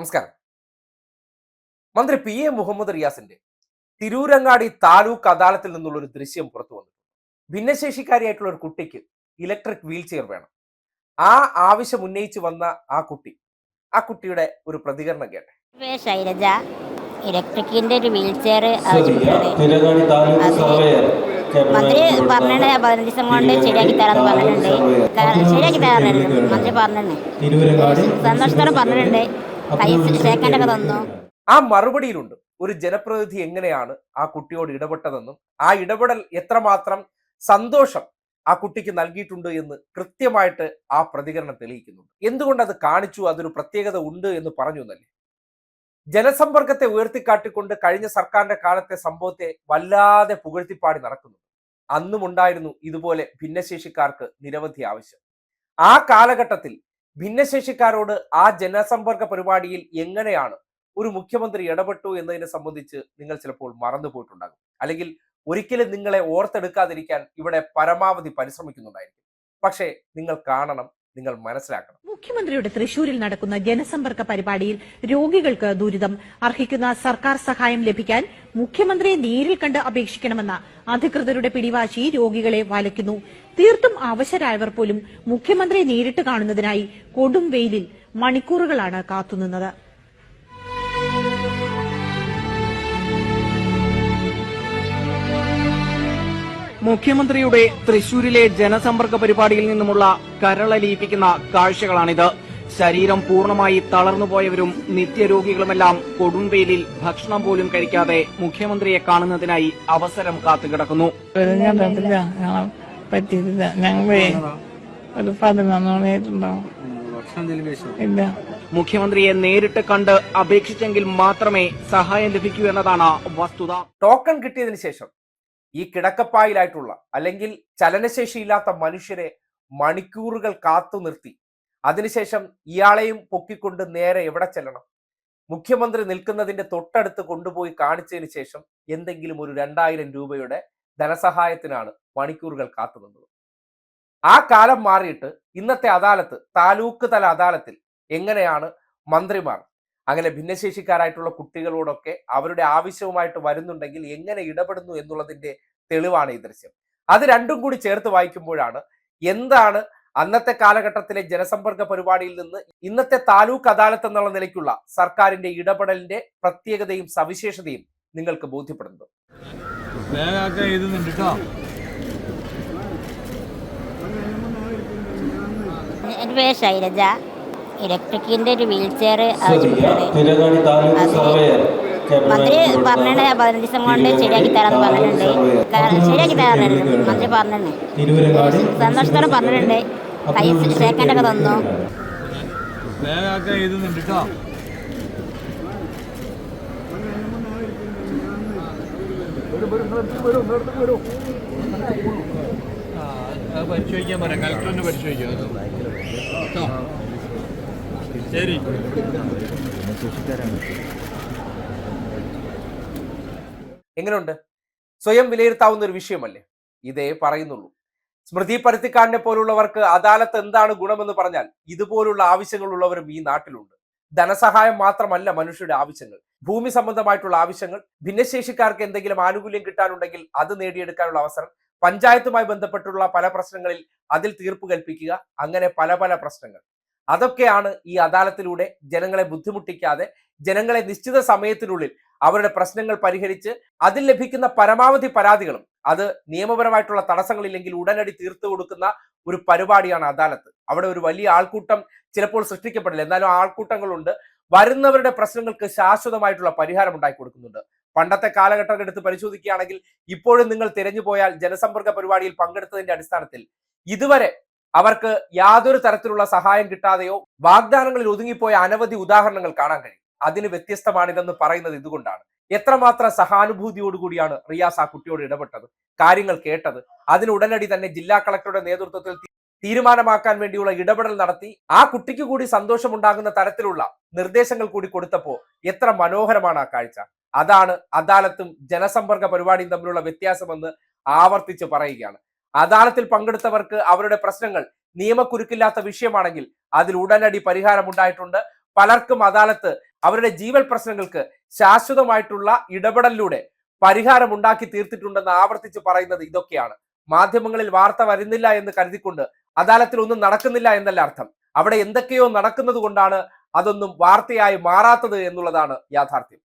നമസ്കാരം. മന്ത്രി P. A. Muhammad റിയാസിന്റെ തിരൂരങ്ങാടി താലൂക്ക് അദാലത്തിൽ നിന്നുള്ള ഒരു ദൃശ്യം പുറത്തു വന്നു. ഭിന്നശേഷിക്കാരിയായിട്ടുള്ള ഒരു കുട്ടിക്ക് ഇലക്ട്രിക് വീൽ ചെയർ വേണം. ആ ആവശ്യം ഉന്നയിച്ച് വന്ന ആ കുട്ടി ആ കുട്ടിയുടെ ഒരു പ്രതികരണം കേട്ടെ. ശൈലജ ഇലക്ട്രിക്കിന്റെ ഒരു വീൽ ചെയർ മന്ത്രി പറഞ്ഞിട്ട് പതിനഞ്ച് ദിവസം കൊണ്ട് ശരിയാക്കി തരാന്ന് പറഞ്ഞിട്ടുണ്ട്. ശരിയാക്കി തരാറുണ്ട് മന്ത്രി പറഞ്ഞിട്ടുണ്ട് തിരൂരങ്ങാടി സന്തോഷത്തോടെ പറഞ്ഞിട്ടുണ്ട്. കൈ തന്നു ആ മറുപടിയിലുണ്ട്. ഒരു ജനപ്രതിനിധി എങ്ങനെയാണ് ആ കുട്ടിയോട് ഇടപെട്ടതെന്നും ആ ഇടപെടൽ എത്രമാത്രം സന്തോഷം ആ കുട്ടിക്ക് നൽകിയിട്ടുണ്ട് എന്ന് കൃത്യമായിട്ട് ആ പ്രതികരണം തെളിയിക്കുന്നുണ്ട്. എന്തുകൊണ്ട് അത് കാണിച്ചു? അതൊരു പ്രത്യേകത ഉണ്ട് എന്ന് പറഞ്ഞു എന്നല്ലേ? ജനസമ്പർക്കത്തെ ഉയർത്തിക്കാട്ടിക്കൊണ്ട് കഴിഞ്ഞ സർക്കാരിന്റെ കാലത്തെ സംഭവത്തെ വല്ലാതെ പുകഴ്ത്തിപ്പാടി നടക്കുന്നു അന്നും ഉണ്ടായിരുന്നു ഇതുപോലെ ഭിന്നശേഷിക്കാർക്ക് നിരവധി ആവശ്യം. ആ കാലഘട്ടത്തിൽ ഭിന്നശേഷിക്കാരോട് ആ ജനസമ്പർക്ക പരിപാടിയിൽ എങ്ങനെയാണ് ഒരു മുഖ്യമന്ത്രി ഇടപെട്ടു എന്നതിനെ സംബന്ധിച്ച് നിങ്ങൾ ചിലപ്പോൾ മറന്നുപോയിട്ടുണ്ടാകും അല്ലെങ്കിൽ ഒരിക്കലും നിങ്ങളെ ഓർത്തെടുക്കാതിരിക്കാൻ ഇവിടെ പരമാവധി പരിശ്രമിക്കുന്നുണ്ടായിരിക്കും. പക്ഷേ നിങ്ങൾ കാണണം നിങ്ങൾ മനസ്സിലാക്കണം. മുഖ്യമന്ത്രിയുടെ തൃശൂരിൽ നടക്കുന്ന ജനസമ്പർക്ക പരിപാടിയിൽ രോഗികൾക്ക് ദുരിതം. അർഹിക്കുന്ന സർക്കാർ സഹായം ലഭിക്കാൻ മുഖ്യമന്ത്രിയെ നേരിൽ കണ്ട് അപേക്ഷിക്കണമെന്ന അധികൃതരുടെ പിടിവാശി രോഗികളെ വലയ്ക്കുന്നു. തീർത്തും അവശരായവർ പോലും മുഖ്യമന്ത്രിയെ നേരിട്ട് കാണുന്നതിനായി കൊടും വെയിലിൽ മണിക്കൂറുകളാണ് കാത്തുനിന്നത്. മുഖ്യമന്ത്രിയുടെ തൃശൂരിലെ ജനസമ്പർക്ക പരിപാടിയിൽ നിന്നുമുള്ള കരളലിയിപ്പിക്കുന്ന കാഴ്ചകളാണിത്. ശരീരം പൂർണമായി തളർന്നുപോയവരും നിത്യരോഗികളുമെല്ലാം കൊടുംവെയിലിൽ ഭക്ഷണം പോലും കഴിക്കാതെ മുഖ്യമന്ത്രിയെ കാണുന്നതിനായി അവസരം കാത്തുകിടക്കുന്നു. ഞാൻ പറ്റിയിട്ടില്ല. ഞങ്ങളെ ഒരു പതിനൊന്ന് മണിയായിട്ടുണ്ടാവും. ഇല്ല. മുഖ്യമന്ത്രിയെ നേരിട്ട് കണ്ട് അപേക്ഷിച്ചെങ്കിൽ മാത്രമേ സഹായം ലഭിക്കൂ എന്നതാണ് വസ്തുത. ടോക്കൺ കിട്ടിയതിനു ശേഷം ഈ കിടക്കപ്പായിലായിട്ടുള്ള അല്ലെങ്കിൽ ചലനശേഷിയില്ലാത്ത മനുഷ്യരെ മണിക്കൂറുകൾ കാത്തു നിർത്തി. അതിനുശേഷം ഇയാളെയും പൊക്കിക്കൊണ്ട് നേരെ എവിടെ ചെല്ലണം? മുഖ്യമന്ത്രി നിൽക്കുന്നതിന്റെ തൊട്ടടുത്ത് കൊണ്ടുപോയി കാണിച്ചതിന് ശേഷം എന്തെങ്കിലും ഒരു രണ്ടായിരം രൂപയുടെ ധനസഹായത്തിനാണ് മണിക്കൂറുകൾ കാത്തുനിന്നത് ആ കാലം മാറിയിട്ട് ഇന്നത്തെ അദാലത്ത് താലൂക്ക് തല അദാലത്തിൽ എങ്ങനെയാണ് മന്ത്രിമാർ അങ്ങനെ ഭിന്നശേഷിക്കാരായിട്ടുള്ള കുട്ടികളോടൊക്കെ അവരുടെ ആവശ്യവുമായിട്ട് വരുന്നുണ്ടെങ്കിൽ എങ്ങനെ ഇടപെടുന്നു എന്നുള്ളതിന്റെ തെളിവാണ് ഈ ദൃശ്യം. അത് രണ്ടും കൂടി ചേർത്ത് വായിക്കുമ്പോഴാണ് എന്താണ് അന്നത്തെ കാലഘട്ടത്തിലെ ജനസമ്പർക്ക പരിപാടിയിൽ നിന്ന് ഇന്നത്തെ താലൂക്ക് അദാലത്ത് എന്നുള്ള നിലയ്ക്കുള്ള സർക്കാരിന്റെ ഇടപെടലിന്റെ പ്രത്യേകതയും സവിശേഷതയും നിങ്ങൾക്ക് ബോധ്യപ്പെടുന്നത്. എന്റെ എന്റെ പേര് ശൈലജ ഇലക്ട്രിക്കിന്റെ ഒരു വീൽ ചെയർ മന്ത്രി പറഞ്ഞിട്ട് പതിനഞ്ച് ദിവസം കൊണ്ട് ശരിയാക്കി തരാന്ന് പറഞ്ഞിട്ടുണ്ട്. ശരിയാക്കി തരാറുണ്ട് മന്ത്രി പറഞ്ഞിട്ടുണ്ട്. സന്തോഷത്തോടെ പറഞ്ഞിട്ടുണ്ട്. കൈ ഷേക്കന്റൊക്കെ തന്നു. വേഗമൊക്കെ എഴുതുന്നുണ്ട് കേട്ടോ. പരിശോധിക്കാൻ പറയാം കളക്ടറിന് പരിശോധിക്കാം. കേട്ടോ. ശരി. എങ്ങനെയുണ്ട് സ്വയം വിലയിരുത്താവുന്ന ഒരു വിഷയമല്ലേ? ഇതേ പറയുന്നുള്ളൂ. സ്മൃതി പരുത്തിക്കാടിനെ പോലുള്ളവർക്ക് അദാലത്ത് എന്താണ് ഗുണമെന്ന് പറഞ്ഞാൽ ഇതുപോലുള്ള ആവശ്യങ്ങളുള്ളവരും ഈ നാട്ടിലുണ്ട്. ധനസഹായം മാത്രമല്ല മനുഷ്യരുടെ ആവശ്യങ്ങൾ. ഭൂമി സംബന്ധമായിട്ടുള്ള ആവശ്യങ്ങൾ ഭിന്നശേഷിക്കാർക്ക് എന്തെങ്കിലും ആനുകൂല്യം കിട്ടാനുണ്ടെങ്കിൽ അത് നേടിയെടുക്കാനുള്ള അവസരം പഞ്ചായത്തുമായി ബന്ധപ്പെട്ടുള്ള പല പ്രശ്നങ്ങളിൽ അതിൽ തീർപ്പ് കൽപ്പിക്കുക അങ്ങനെ പല പല പ്രശ്നങ്ങൾ. അതൊക്കെയാണ് ഈ അദാലത്തിലൂടെ ജനങ്ങളെ ബുദ്ധിമുട്ടിക്കാതെ ജനങ്ങളെ നിശ്ചിത സമയത്തിനുള്ളിൽ അവരുടെ പ്രശ്നങ്ങൾ പരിഹരിച്ച് അതിൽ ലഭിക്കുന്ന പരമാവധി പരാതികളും അത് നിയമപരമായിട്ടുള്ള തടസ്സങ്ങളില്ലെങ്കിൽ ഉടനടി തീർത്തു കൊടുക്കുന്ന ഒരു പരിപാടിയാണ് അദാലത്ത്. അവിടെ ഒരു വലിയ ആൾക്കൂട്ടം ചിലപ്പോൾ സൃഷ്ടിക്കപ്പെടില്ല. എന്നാലും ആൾക്കൂട്ടങ്ങളുണ്ട്. വരുന്നവരുടെ പ്രശ്നങ്ങൾക്ക് ശാശ്വതമായിട്ടുള്ള പരിഹാരം ഉണ്ടാക്കി കൊടുക്കുന്നുണ്ട്. പണ്ടത്തെ കാലഘട്ടം എടുത്ത് പരിശോധിക്കുകയാണെങ്കിൽ ഇപ്പോഴും നിങ്ങൾ തിരഞ്ഞു പോയാൽ ജനസമ്പർക്ക പരിപാടിയിൽ പങ്കെടുത്തതിന്റെ അടിസ്ഥാനത്തിൽ ഇതുവരെ അവർക്ക് യാതൊരു തരത്തിലുള്ള സഹായം കിട്ടാതെയോ വാഗ്ദാനങ്ങളിൽ ഒതുങ്ങിപ്പോയ അനവധി ഉദാഹരണങ്ങൾ കാണാൻ കഴിയും. അതിന് വ്യത്യസ്തമാണിതെന്ന് പറയുന്നത് ഇതുകൊണ്ടാണ്. എത്രമാത്രം സഹാനുഭൂതിയോടുകൂടിയാണ് റിയാസ് ആ കുട്ടിയോട് ഇടപെട്ടത് കാര്യങ്ങൾ കേട്ടത് അതിന് ഉടനടി തന്നെ ജില്ലാ കളക്ടറുടെ നേതൃത്വത്തിൽ തീരുമാനമാക്കാൻ വേണ്ടിയുള്ള ഇടപെടൽ നടത്തി ആ കുട്ടിക്ക് കൂടി സന്തോഷമുണ്ടാകുന്ന തരത്തിലുള്ള നിർദ്ദേശങ്ങൾ കൂടി കൊടുത്തപ്പോ എത്ര മനോഹരമാണ് ആ കാഴ്ച. അതാണ് അദാലത്തും ജനസമ്പർക്ക പരിപാടിയും തമ്മിലുള്ള വ്യത്യാസമെന്ന് ആവർത്തിച്ച് പറയുകയാണ്. അദാലത്തിൽ പങ്കെടുത്തവർക്ക് അവരുടെ പ്രശ്നങ്ങൾ നിയമക്കുരുക്കില്ലാത്ത വിഷയമാണെങ്കിൽ അതിൽ ഉടനടി പരിഹാരം ഉണ്ടായിട്ടുണ്ട്. പലർക്കും അദാലത്ത് അവരുടെ ജീവൽ പ്രശ്നങ്ങൾക്ക് ശാശ്വതമായിട്ടുള്ള ഇടപെടലിലൂടെ പരിഹാരം ഉണ്ടാക്കി തീർത്തിട്ടുണ്ടെന്ന് ആവർത്തിച്ച് പറയുന്നത് ഇതൊക്കെയാണ്. മാധ്യമങ്ങളിൽ വാർത്ത വരുന്നില്ല എന്ന് കരുതിക്കൊണ്ട് അദാലത്തിൽ ഒന്നും നടക്കുന്നില്ല എന്നല്ല അർത്ഥം. അവിടെ എന്തൊക്കെയോ നടക്കുന്നത് കൊണ്ടാണ് അതൊന്നും വാർത്തയായി മാറാത്തത് എന്നുള്ളതാണ് യാഥാർത്ഥ്യം.